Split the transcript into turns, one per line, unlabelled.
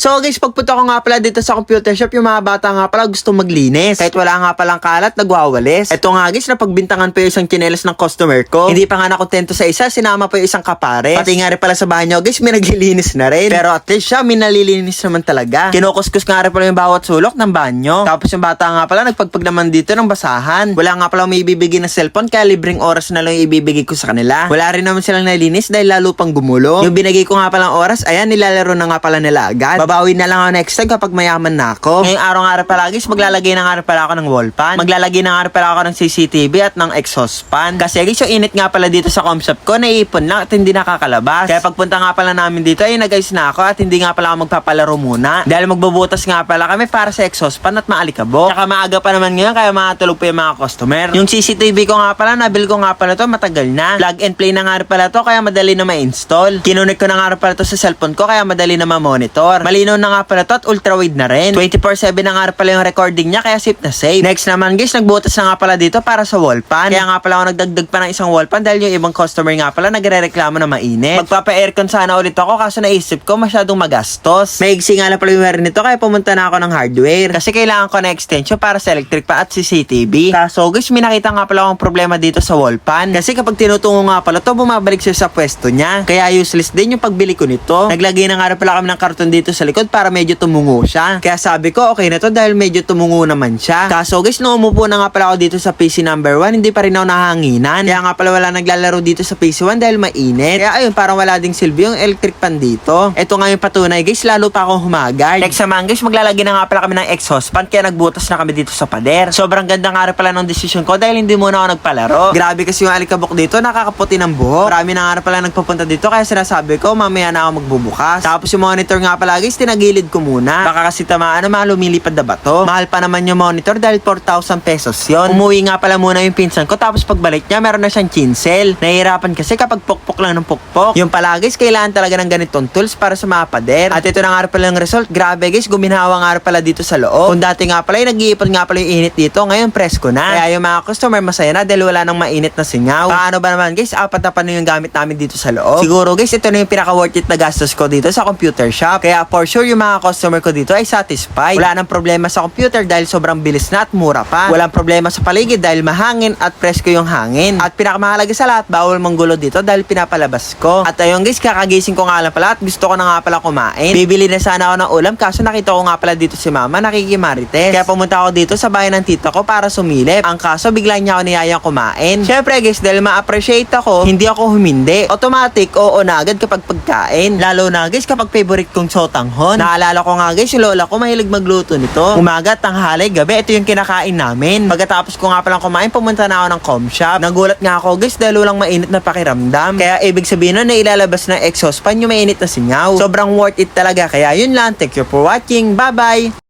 So guys, pagpunta ko nga pala dito sa computer shop, yung mga bata nga pala gusto maglinis. Kahit wala nga palang kalat, nagwawalis. Ito nga guys, napagbintangan pa yung isang chinelas ng customer ko. Hindi pa nga nakontento sa isa, sinama pa yung isang kapare. Pati nga rin pala sa bahay niyo guys, may naglilinis na rin. Pero at least siya, may nalilinis naman talaga. Kinukuskus nga rin pala yung bawat sulok ng banyo. Tapos yung bata nga pala, nagpagpag naman dito ng basahan. Wala nga pala may ibibigay na cellphone, kaya libreng oras na lang yung ibibigay ko sa kanila. Wala rin naman silang nalinis dahil lalo pang gumulo. Yung binigay ko nga palang oras, ayan, nilalaro na nga pala nila agad. Babawi na lang ako next time kapag mayaman na ako. Ngayong araw nga rin pala guys, maglalagay na nga pala ako ng wall fan. Maglalagay na nga pala ako ng CCTV at ng exhaust fan. Kasi guys, yung init nga pala dito sa com shop ko, naiipon lang at hindi nakakalabas. Kaya pagpunta nga pala namin dito, ay nag-ayos na ako at hindi nga pala ako magpapalaro muna. Dahil magbubutas nga pala kami para sa exhaust fan at maalikabok. Tsaka maaga pa naman ngayon, kaya makatulog pa yung mga customer. Yung CCTV ko nga pala, nabil ko nga pala to, matagal na. Plug and play na nga pala to, kaya madali na ma-install. Kinunik ko na nga pala to sa cellphone ko, kaya madali na ma-monitor. Malinaw na nga pala to at ultra-wide na rin. 24-7 na nga pala yung recording niya, kaya safe na safe. Next naman guys, nagbutas na nga pala dito para sa wall fan. Kaya nga pala ako nagdagdag pa ng isang wall fan dahil yung ibang customer nga pala nagre-reklamo na mainit. Magpapa-aircon sana ulit ako kaso naisip ko masyadong magastos. Maigsi nga pala yung wire nito kaya pumunta na ako ng hardware. Kasi kailangan ko na extension para sa electric pa at CCTV. Kaso guys, may nakita nga pala akong problema dito sa wall fan. Kasi kapag tinutungo nga pala to, bumabalik siya sa pwesto niya. Kaya useless din yung pagbili ko nito. Naglagay na nga pala kami ng karton dito sa likod para medyo tumungo siya. Kaya sabi ko, okay na to dahil medyo tumungo naman siya. Kaso guys, nung umupo na nga pala ako dito sa PC number 1, hindi pa rin ako nahanginan. Kaya nga pala wala naglalaro dito sa PC 1 dahil mainit. Kaya ayun, parang wala ding silbi yung electric fan dito. Ito nga yung patunay guys, lalo pa akong humagard. Next naman guys, maglalagay na nga pala kami ng exhaust fan kaya nagbutas na kami dito sa pader. Sobrang ganda nga rin pala ng decision ko dahil hindi muna ako nagpalaro. Grabe kasi yung alikabok dito, nakakaputi ng buhok. Marami na nga pala nagpapunta dito kaya sinasabi ko, mamaya na ako magbubukas. Tapos yung monitor nga pala guys, tinagilid ko muna. Baka kasi tamaan na mga lumilipad na bato. Mahal pa naman yung monitor dahil 4,000 pesos yon. Umuwi nga pala muna yung pinsan ko tapos pagbalik niya meron na siyang chinsel. Nahihirapan kasi kapag pukpok lang ng pukpok. Yung pala guys, kailangan talaga ng ganitong tools para sa mga pader. At ito na nga pala yung result. Grabe guys, guminawa nga pala dito sa loob. Kung dati nga pala, yung nag-iipon nga pala yung init dito, ngayon presko na. Kaya yung mga customer masaya na dahil wala nang mainit na singaw. Paano ba naman guys, apat na pa na yung gamit namin dito sa loob. Siguro guys, ito na yung pinaka worth it na gastos ko dito sa computer shop. Kaya for sure yung mga customer ko dito ay satisfied. Wala nang problema sa computer dahil sobrang bilis na at mura pa. Walang problema sa paligid dahil mahangin at presko yung hangin. At pinakamahalaga sa lahat, bawal manggulo dito dahil pinapalabas ko. At ayun guys, kakagising ko nga lang pala at gusto ko na nga pala kumain. Bibili na sana ako ng ulam kaso nakita ko nga pala dito si mama nakikimarites. Kaya pumunta ako dito sa bahay ng tita ko para sumilip. Ang kaso bigla niya ako niyayang kumain. Syempre guys, dahil ma-appreciate ako, hindi ako humindi. Automatic, oo na agad kapag pagkain. Lalo na guys kapag favorite kong sotanghon. Naalala ko nga guys, yung lola ko mahilig magluto nito. Umaga, tanghali, gabi, ito yung kinakain namin. Pagkatapos ko nga palang kumain, pumunta na ako ng com shop. Nagulat nga ako guys dahil walang mainit na pakiramdam. Kaya ibig sabihin nun na ilalabas ng exhaust fan yung mainit na singaw. Sobrang worth it talaga. Kaya yun lang. Thank you for watching. Bye-bye!